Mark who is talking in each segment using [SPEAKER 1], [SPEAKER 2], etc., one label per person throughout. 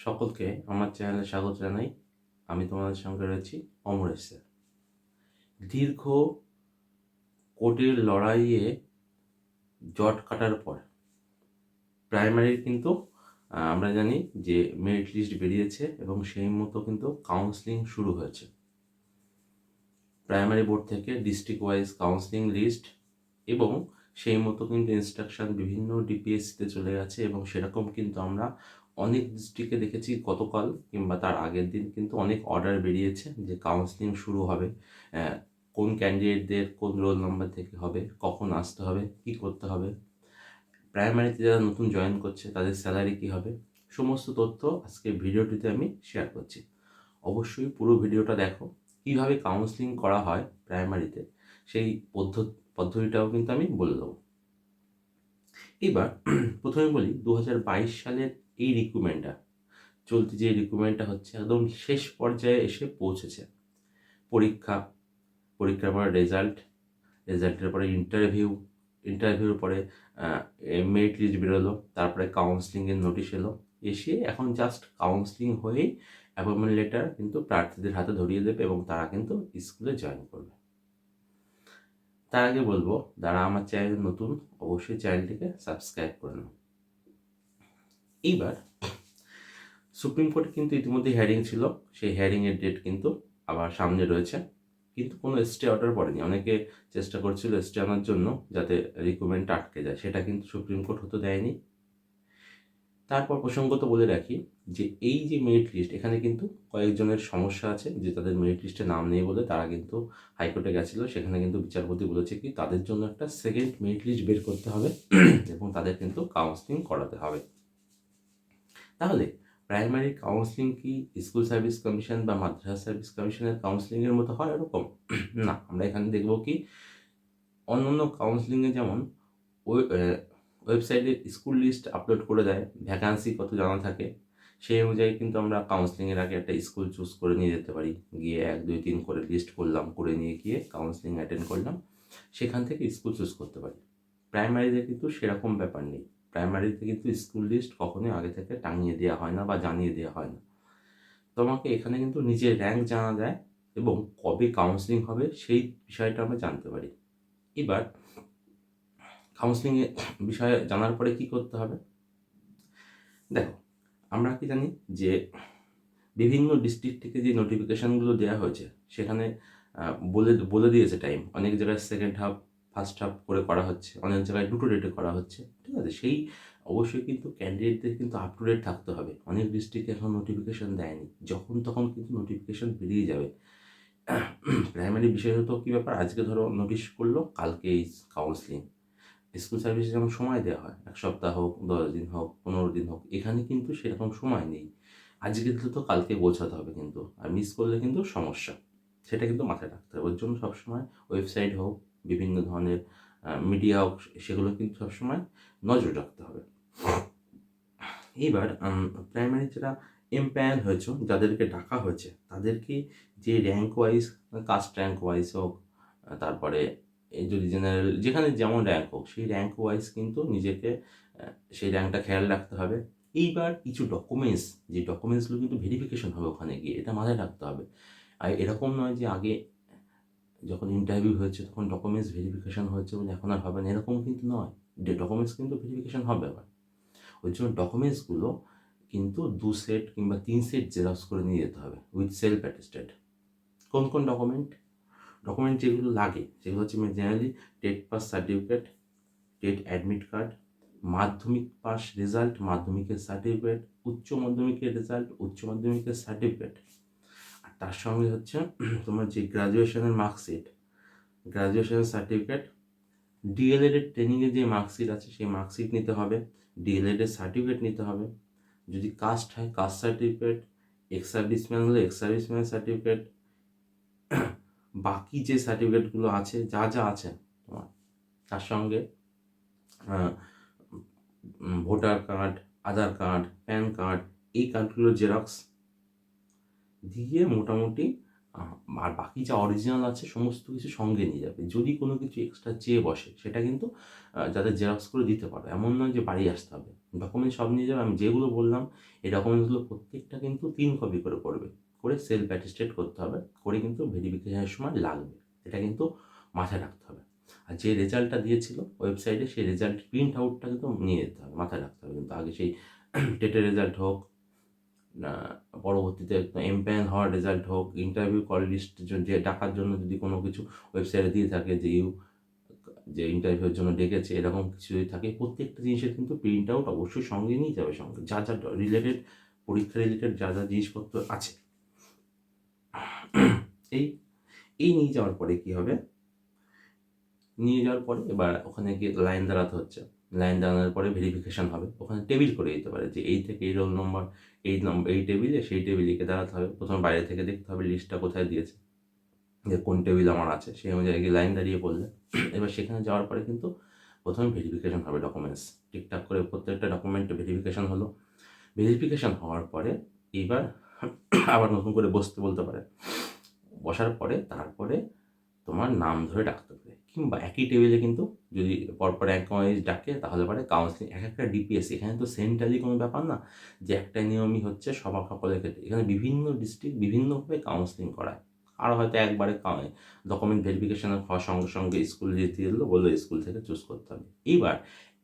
[SPEAKER 1] সকলকে আমার চ্যানেলে স্বাগত জানাই। আমি তোমাদের সঙ্গে রয়েছি অমরেশ স্যার দীর্ঘ কোর্টের লড়াইয়ে জট কাটার পর প্রাইমারির কিন্তু আমরা জানি যে মেরিট লিস্ট বেরিয়েছে এবং সেই মতো কিন্তু কাউন্সিলিং শুরু হয়েছে। প্রাইমারি বোর্ড থেকে ডিস্ট্রিক্ট ওয়াইজ কাউন্সিলিং লিস্ট এবং সেই মতো কিন্তু ইনস্ট্রাকশন বিভিন্ন ডিপিএসসিতে চলে গেছে এবং সেরকম কিন্তু আমরা অনেক ডিস্ট্রিক্টে দেখেছি গতকাল কিংবা তার আগের দিন কিন্তু অনেক অর্ডার বেরিয়েছে যে কাউন্সিলিং শুরু হবে। কোন ক্যান্ডিডেটদের কোন রোল নাম্বার থেকে হবে, কখন আসতে হবে, কি করতে হবে। প্রাইমারিতে যারা নতুন জয়েন করছে, তাদের স্যালারি কি হবে, সমস্ত তথ্য আজকে ভিডিওটিতে আমি শেয়ার করছি। অবশ্যই পুরো ভিডিওটা দেখো, কীভাবে কাউন্সিলিং করা হয় প্রাইমারিতে সেই পদ্ধতি পদ্ধতিটাও কিন্তু আমি বলে দেবো। এবার, প্রথমে বলি দু হাজার বাইশ সালের এই রিক্রুটমেন্টটা চলতি যে রিক্রুটমেন্টটা হচ্ছে, একদম শেষ পর্যায়ে এসে পৌঁছেছে। পরীক্ষা, পরীক্ষার পরে রেজাল্ট রেজাল্টের পরে ইন্টারভিউ ইন্টারভিউর পরে মেরিট লিস্ট বেরোলো, তারপরে কাউন্সিলিংয়ের নোটিশ এলো। এসে এখন জাস্ট কাউন্সিলিং হয়েই অ্যাপয়েন্টমেন্ট লেটার কিন্তু প্রার্থীদের হাতে ধরিয়ে দেবে এবং তারা কিন্তু স্কুলে জয়েন করবে। তার আগে বলব, যারা আমার চ্যানেল নতুন, অবশ্যই চ্যানেলটিকে সাবস্ক্রাইব করে নাও। এইবার সুপ্রিম কোর্টে কিন্তু ইতিমধ্যে হিয়ারিং ছিল। সেই হিয়ারিংয়ের ডেট কিন্তু আবার সামনে রয়েছে। কিন্তু কোনো স্টে অর্ডার পড়েনি। অনেকে চেষ্টা করছিল স্টে আনার জন্য যাতে রিক্রুটমেন্ট আটকে যায়। সেটা কিন্তু সুপ্রিম কোর্ট হতে দেয়নি। তারপর প্রসঙ্গত বলে রাখি যে এই যে মেরিট লিস্ট এখানে কিন্তু কয়েকজনের সমস্যা আছে যে তাদের মেরিট লিস্টে নাম নেই বলে তারা কিন্তু হাইকোর্টে গেছিল। সেখানে কিন্তু বিচারপতি বলেছে কি তাদের জন্য একটা সেকেন্ড মেরিট লিস্ট বের করতে হবে। এবং তাদের কিন্তু কাউন্সিলিং করাতে হবে। তাহলে প্রাইমারি কাউন্সিলিং কি স্কুল সার্ভিস কমিশন বা মাদ্রাসা সার্ভিস কমিশনের কাউন্সিলিংয়ের মতো হয় এরকম না, আমরা এখানে দেখব কি অন্যান্য কাউন্সিলিংয়ে যেমন ওয়েবসাইটে স্কুল লিস্ট আপলোড করে দেয় ভ্যাকান্সি কত জানা থাকে, সেই অনুযায়ী কিন্তু আমরা কাউন্সিলিংয়ের আগে একটা স্কুল চুজ করে নিয়ে যেতে পারি। গিয়ে এক, দুই, তিন করে লিস্ট করলাম, করে নিয়ে গিয়ে কাউন্সিলিং অ্যাটেন্ড করলাম, সেখান থেকে স্কুল চুজ করতে পারি। প্রাইমারিতে কিন্তু সেরকম ব্যাপার নেই। প্রাইমারিতে কিন্তু স্কুল লিস্ট কখনোই আগে থেকে টাঙিয়ে দেওয়া হয় না বা জানিয়ে দেওয়া হয় না। তোমাকে এখানে কিন্তু নিজের র্যাঙ্ক জানা যায় এবং কবে কাউন্সিলিং হবে সেই বিষয়টা আমরা জানতে পারি। এবার কাউন্সিলিংয়ের বিষয়ে জানার পরে কি করতে হবে? দেখো, আমরা কি জানি যে বিভিন্ন ডিস্ট্রিক্ট থেকে যে নোটিফিকেশানগুলো দেওয়া হয়েছে, সেখানে বলে বলে দিয়েছে টাইম অনেক জায়গায় সেকেন্ড হাফ হাফ করে করা হচ্ছে অনেক জায়গায় দুটো ডেটে করা হচ্ছে, ঠিক আছে? সেই অবশ্যই কিন্তু ক্যান্ডিডেটদের কিন্তু আপ টু ডেট থাকতে হবে। অনেক ডিস্ট্রিক্টে এখন নোটিফিকেশান দেয়নি। যখন তখন কিন্তু নোটিফিকেশান বেরিয়ে যাবে। প্রাইমারি বিশেষত কী ব্যাপার? আজকে ধরো নোটিশ করল, কালকে এই কাউন্সিলিং স্কুল সার্ভিসে যেমন সময় দেওয়া হয়, এক সপ্তাহ হোক, দশ দিন হোক, পনেরো দিন হোক, এখানে কিন্তু সেরকম সময় নেই। আজকে দিলে তো কালকে বোঝাতে হবে কিন্তু, আর মিস করলে কিন্তু সমস্যা। সেটা কিন্তু মাথায় রাখতে হবে। ওর জন্য সবসময় ওয়েবসাইট হোক বিভিন্ন ধরনের মিডিয়া সেগুলো কিন্তু সবসময় নজর রাখতে হবে। এইবার প্রাইমারি যারা এম্পায়ার হয়েছে, যাদেরকে ডাকা হয়েছে, তাদেরকে যে rank wise caste rank wise হোক, তারপরে যদি জেনারেল যেখানে যেমন র্যাঙ্ক হোক, সেই র্যাঙ্ক ওয়াইজ কিন্তু নিজেকে সেই র্যাঙ্কটা খেয়াল রাখতে হবে। এইবার কিছু ডকুমেন্টস যে ডকুমেন্টসগুলো কিন্তু ভেরিফিকেশন হবে ওখানে গিয়ে, এটা মাথায় রাখতে হবে। আর এরকম নয় যে আগে যখন ইন্টারভিউ হয়েছে, তখন ডকুমেন্টস ভেরিফিকেশান হয়েছে বলে এখন আর হবে না। এরকম কিন্তু নয়। ডকুমেন্টস কিন্তু ভেরিফিকেশান হবে আবার। ওই জন্য ডকুমেন্টসগুলো কিন্তু দু সেট কিংবা তিন সেট জেরক্স করে নিয়ে যেতে হবে উইথ সেলফ অ্যাটেস্টেড কোন কোন ডকুমেন্ট ডকুমেন্ট যেগুলো লাগে, সেগুলো হচ্ছে generally TET pass certificate TET admit card Madhyamik pass result মাধ্যমিকের সার্টিফিকেট উচ্চ মাধ্যমিকের রেজাল্ট উচ্চ মাধ্যমিকের সার্টিফিকেট তার সঙ্গে হচ্ছে তোমার যে গ্রাজুয়েশনের মার্কশিট গ্রাজুয়েশনের সার্টিফিকেট ডিএলএড এর ট্রেনিংয়ে যে মার্কশিট আছে, সেই মার্কশিট নিতে হবে। ডিএলএড এর সার্টিফিকেট নিতে হবে। যদি কাস্ট হয় কাস্ট সার্টিফিকেট এক্স সার্ভিসম্যান হলে এক্স সার্ভিসম্যান সার্টিফিকেট বাকি যে সার্টিফিকেটগুলো আছে, যা যা আছে তোমার, তার সঙ্গে voter card Aadhaar card PAN card এই কার্ডগুলো জেরক্স দিয়ে মোটামুটি আর বাকি যা অরিজিনাল আছে সমস্ত কিছু সঙ্গে নিয়ে যাবে। যদি কোনো কিছু এক্সট্রা চেয়ে বসে, সেটা কিন্তু যাতে জেরক্স করে দিতে পারো। এমন নয় যে বাড়ি আসতে হবে। ডকুমেন্ট সব নিয়ে যাবে। আমি যেগুলো বললাম, এই ডকুমেন্টসগুলো প্রত্যেকটা কিন্তু তিন কপি করে করবে। করে সেলফ অ্যাটেস্টেড করতে হবে। করে কিন্তু ভেরিফিকেশনের সময় লাগবে। এটা কিন্তু মাথায় রাখতে হবে। আর যে রেজাল্টটা দিয়েছিল ওয়েবসাইটে সেই রেজাল্ট প্রিন্ট আউটটা কিন্তু নিয়ে যেতে হবে। মাথায় রাখতে হবে। কিন্তু আগে সেই টেটের রেজাল্ট হোক পরবর্তীতে এমপ্যান হওয়ার রেজাল্ট হোক ইন্টারভিউ কল লিস্ট যে ডাকার জন্য যদি কোনো কিছু ওয়েবসাইটে দিয়ে থাকে যে ইউ যে ইন্টারভিউর জন্য ডেকেছে, এরকম কিছু যদি থাকে, প্রত্যেকটা জিনিসের কিন্তু প্রিন্ট আউট অবশ্যই সঙ্গে নিয়ে যাবে, সঙ্গে যা যা রিলেটেড পরীক্ষা রিলেটেড যা যা জিনিসপত্র আছে। এই এই নিয়ে যাওয়ার পরে কি হবে? নিয়ে যাওয়ার পরে এবার ওখানে গিয়ে লাইন দাঁড়াতে হচ্ছে। লাইন দাঁড়ানোর পরে ভেরিফিকেশন হবে। ওখানে টেবিল করে দিতে পারে যে এই থেকে এই রোল নম্বর এই নম্বর এই টেবিলে সেই টেবিলকে দাঁড়াতে হবে। প্রথমে বাইরে থেকে দেখতে হবে লিস্টটা কোথায় দিয়েছে, যে কোন টেবিল আমার আছে। সেই অনুযায়ী গিয়ে লাইন দাঁড়িয়ে পড়লে এবার সেখানে যাওয়ার পরে কিন্তু প্রথমে ভেরিফিকেশন হবে ডকুমেন্টস ঠিকঠাক করে প্রত্যেকটা ডকুমেন্ট ভেরিফিকেশন হলো। ভেরিফিকেশন হওয়ার পরে এবার আবার নতুন করে বসতে বলতে পারে। বসার পরে তারপরে তোমার নাম ধরে ডাকতে পারে কিংবা একই টেবিলে কিন্তু যদি পরপর এক ওয়াইজ ডাকে, তাহলে পরে কাউন্সিলিং এক একটা ডিপিএস এখানে তো সেন্ট্রালি কোনো ব্যাপার না যে একটা নিয়মই হচ্ছে সবার সকলের ক্ষেত্রে। এখানে বিভিন্ন ডিস্ট্রিক্ট বিভিন্নভাবে কাউন্সিলিং করায়। আর হয়তো একবারে ডকুমেন্ট ভেরিফিকেশন হওয়ার সঙ্গে সঙ্গে স্কুল দিয়ে দিল, বলল স্কুল থেকে চুজ করতে হবে। এইবার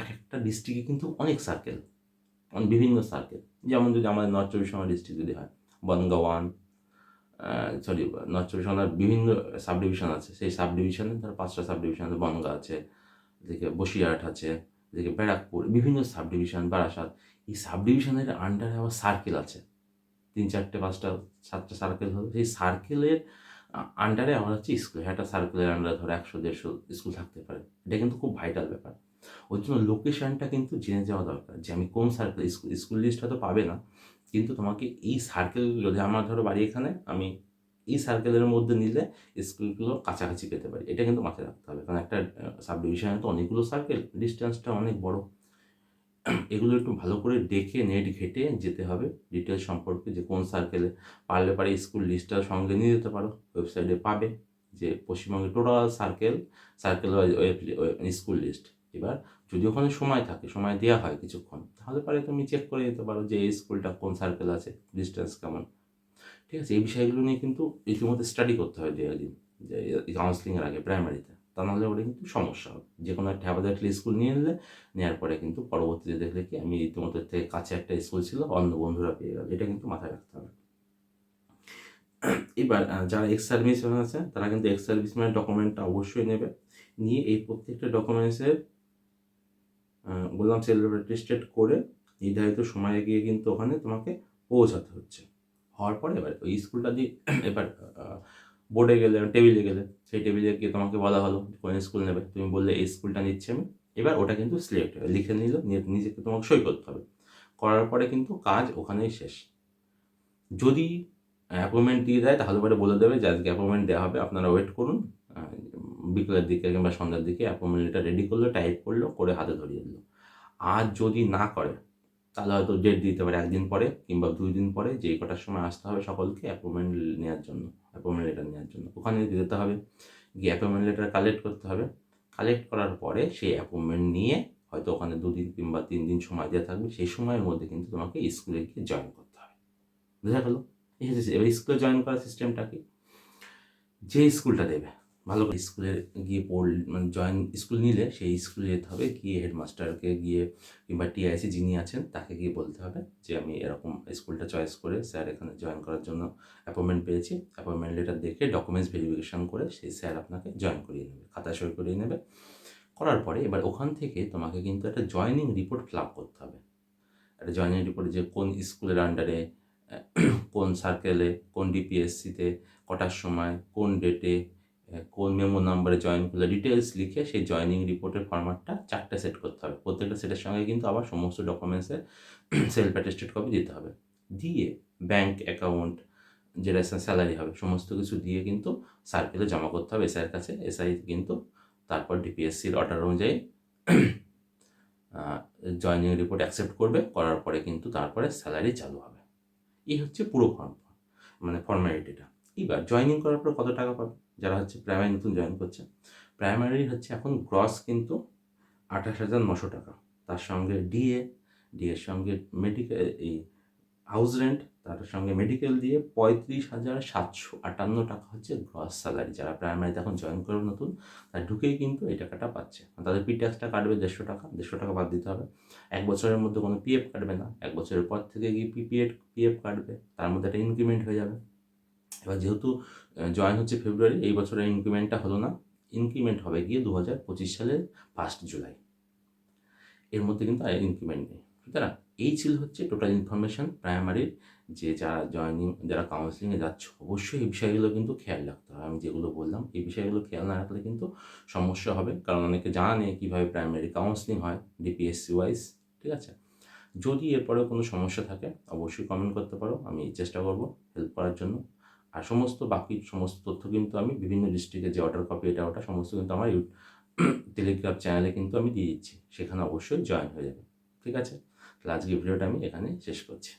[SPEAKER 1] এক একটা ডিস্ট্রিক্টে কিন্তু অনেক সার্কেল বিভিন্ন সার্কেল যেমন যদি আমাদের নর্থ চব্বিশ পরগনা ডিস্ট্রিক্ট যদি হয় বনগা ওয়ান সরি নর্থ চব্বিশ পরগনার বিভিন্ন সাব ডিভিশন আছে। সেই সাব ডিভিশনে ধর পাঁচটা সাব ডিভিশন আছে, বনগা আছে, এদিকে বসিরহাট আছে, এদিকে ব্যারাকপুর, বিভিন্ন সাব ডিভিশন বারাসাত। এই সাব ডিভিশনের আন্ডারে আবার সার্কেল আছে। তিন চারটে, পাঁচটা, সাতটা সার্কেল হলো সেই সার্কেলের আন্ডারে আমার হচ্ছে স্কুল একটা সার্কেলের আন্ডারে ধরো একশো, দেড়শো স্কুল থাকতে পারে। এটা কিন্তু খুব ভাইটাল ব্যাপার। ওর জন্য লোকেশনটা কিন্তু জেনে যাওয়া দরকার যে আমি কোন সার্কেল স্কুল স্কুল লিস্টটা তো পাবে না কিন্তু তোমাকে এই সার্কেল যদি আমার ধরো বাড়ি এখানে, আমি এই সার্কেলের মধ্যে নিলে স্কুলগুলো কাছাকাছি পেতে পারি। এটা কিন্তু মাথায় রাখতে হবে। কারণ একটা সাব ডিভিশনে তো অনেকগুলো সার্কেল ডিস্টেন্সটা অনেক বড়। এগুলো একটু ভালো করে দেখে নেট ঘেটে যেতে হবে। ডিটেল সম্পর্কে যে কোন সার্কেলে পারলে পারে স্কুল লিস্টটা সঙ্গে নিয়ে যেতে পারো। ওয়েবসাইটে পাবে যে পশ্চিমবঙ্গে total circle circle school list এবার যদি ওখানে সময় থাকে, সময় দেওয়া হয় কিছুক্ষণ, তাহলে পরে তুমি চেক করে যেতে পারো যে এই স্কুলটা কোন সার্কেল আছে ডিস্টেন্স কেমন। ঠিক আছে, এই বিষয়গুলো নিয়ে কিন্তু ইতিমধ্যে স্টাডি করতে হয় দু একদিন, যে কাউন্সিলিংয়ের আগে প্রাইমারিতে তা। নাহলে ওটা কিন্তু সমস্যা হবে। যে কোনো একটা হাবাদাটলি স্কুল নিয়ে নিলে নেওয়ার পরে কিন্তু পরবর্তীতে দেখলে কি, আমি ইতিমধ্যে থেকে কাছে একটা স্কুল ছিল, অন্য বন্ধুরা পেয়ে গেল, এটা কিন্তু মাথায় রাখতে হবে। এবার যারা এক্স সার্ভিসম্যান আছে, তারা কিন্তু এক্স সার্ভিসম্যানের ডকুমেন্টটা অবশ্যই নেবে। নিয়ে এই প্রত্যেকটা ডকুমেন্টসের বললাম সেলফ রেজিস্ট্রেট করে নির্ধারিত সময়ে গিয়ে কিন্তু ওখানে তোমাকে পৌঁছাতে হচ্ছে। হওয়ার পরে এবার ওই স্কুলটা দিয়ে এবার বোর্ডে গেলে টেবিলে গেলে, সেই টেবিলে গিয়ে তোমাকে বলা হলো কোন স্কুল নেবে। তুমি বললে এই স্কুলটা নিচ্ছে আমি। এবার ওটা কিন্তু সিলেক্ট হবে লিখে নিল নিজেকে তোমাকে সই করতে হবে। করার পরে কিন্তু কাজ ওখানেই শেষ। যদি অ্যাপয়েন্টমেন্ট দিয়ে দেয়, তাহলে পরে বলে দেবে যে আজকে অ্যাপয়েন্টমেন্ট দেওয়া হবে, আপনারা ওয়েট করুন। বিকেলের দিকে কিংবা সন্ধ্যার দিকে অ্যাপয়েন্টমেন্ট লেটার রেডি করল টাইপ করল, করে হাতে ধরিয়ে দিল। আর যদি না করে, তাহলে হয়তো ডেট দিতে পারে একদিন পরে কিংবা দুই দিন পরে, যে কটার সময় আসতে হবে সকলকে অ্যাপয়েন্টমেন্ট নেওয়ার জন্য অ্যাপয়েন্টমেন্ট লেটার নেওয়ার জন্য। ওখানে যেতে হবে, গিয়ে অ্যাপয়েন্টমেন্ট লেটার কালেক্ট করতে হবে। কালেক্ট করার পরে সেই অ্যাপয়েন্টমেন্ট নিয়ে হয়তো ওখানে দুদিন কিংবা তিন দিন সময় দেওয়া থাকবে, সেই সময়ের মধ্যে কিন্তু তোমাকে স্কুলে গিয়ে জয়েন করতে হবে। বুঝা গেলো? এবার স্কুলে জয়েন করার সিস্টেমটা কি? যে স্কুলটা দেবে ভালো করে স্কুলে গিয়ে পড় মানে জয়েন স্কুল নিলে সেই স্কুলে যেতে হবে, গিয়ে হেডমাস্টারকে গিয়ে কিংবা টিআইসি যিনি আছেন তাকে গিয়ে বলতে হবে যে আমি এরকম স্কুলটা চয়েস করে স্যার এখানে জয়েন করার জন্য অ্যাপয়েন্টমেন্ট পেয়েছি। অ্যাপয়েন্টমেন্ট লেটার দেখে ডকুমেন্টস ভেরিফিকেশন করে সেই স্যার আপনাকে জয়েন করিয়ে নেবে, খাতা সই করিয়ে নেবে। করার পরে এবার ওখান থেকে তোমাকে কিন্তু একটা জয়নিং রিপোর্ট ফিল করতে হবে। একটা জয়নিং রিপোর্ট যে কোন স্কুলের আন্ডারে কোন সার্কেলে কোন ডিপিএসসিতে কটার সময়, কোন ডেটে কোন মেমো নাম্বারে জয়েন করলে ডিটেলস লিখে সেই জয়নিং রিপোর্টের ফরম্যাটটা চারটে সেট করতে হবে। প্রত্যেকটা সেটের সঙ্গে কিন্তু আবার সমস্ত ডকুমেন্টসের সেলফ অ্যাটেস্টেড কপি দিতে হবে। দিয়ে ব্যাংক অ্যাকাউন্ট যেটা স্যালারি হবে, সমস্ত কিছু দিয়ে কিন্তু সার্কেলে জমা করতে হবে এসআইয়ের কাছে। এসআই কিন্তু তারপর ডিপিএসসির অর্ডার অনুযায়ী জয়নিং রিপোর্ট অ্যাকসেপ্ট করবে, করার পরে কিন্তু তারপরে স্যালারি চালু হবে। এই হচ্ছে পুরো ফর্ম মানে ফর্মালিটিটা এইবার জয়েনিং করার পর কত টাকা পাবে? যারা হচ্ছে প্রাইমারি নতুন জয়েন করছে। প্রাইমারি হচ্ছে এখন গ্রস কিন্তু আঠাশ হাজার নশো টাকা। তার সঙ্গে ডিএ ডিএর সঙ্গে মেডিকেল এই হাউস রেন্ট তার সঙ্গে মেডিকেল দিয়ে পঁয়ত্রিশ হাজার সাতশো আটান্ন টাকা হচ্ছে গ্রস স্যালারি যারা প্রাইমারিতে এখন জয়েন করবে নতুন, তারা ঢুকেই কিন্তু এই টাকাটা পাচ্ছে। তাদের পি ট্যাক্সটা কাটবে দেড়শো টাকা দেড়শো টাকা বাদ দিতে হবে। এক বছরের মধ্যে কোনো পিএফ কাটবে না। এক বছরের পর থেকে গিয়ে পিপিএফ পিএফ কাটবে। তার মধ্যে একটা ইনক্রিমেন্ট হয়ে যাবে। এবার যেহেতু জয়েন হচ্ছে ফেব্রুয়ারি এই বছরের ইনক্রিমেন্টটা হলো না। ইনক্রিমেন্ট হবে গিয়ে দু হাজার পঁচিশ সালের ফার্স্ট জুলাই এর মধ্যে কিন্তু ইনক্রিমেন্ট নেই। সুতরাং এই ছিল হচ্ছে টোটাল ইনফরমেশন প্রাইমারির যে যারা জয়েনিং যারা কাউন্সিলিংয়ে যাচ্ছে, অবশ্যই এই বিষয়গুলো কিন্তু খেয়াল রাখতে হবে। আমি যেগুলো বললাম, এই বিষয়গুলো খেয়াল না রাখলে কিন্তু সমস্যা হবে। কারণ অনেকে জানা কীভাবে প্রাইমারি কাউন্সিলিং হয় ডিপিএসসি ওয়াইজ ঠিক আছে? যদি এরপরেও কোনো সমস্যা থাকে, অবশ্যই কমেন্ট করতে পারো। আমি চেষ্টা করব হেল্প করার জন্য। আর সমস্ত বাকি সমস্ত তথ্য কিন্তু আমি বিভিন্ন ডিস্ট্রিক্টে যে অর্ডার কপি এটা ওটা সমস্ত কিন্তু আমার টেলিগ্রাম চ্যানেলে কিন্তু আমি দিয়ে দিচ্ছি। সেখানে অবশ্যই জয়েন হয়ে যাবে। ঠিক আছে? তাহলে আজকে ভিডিওটা আমি এখানে শেষ করছি।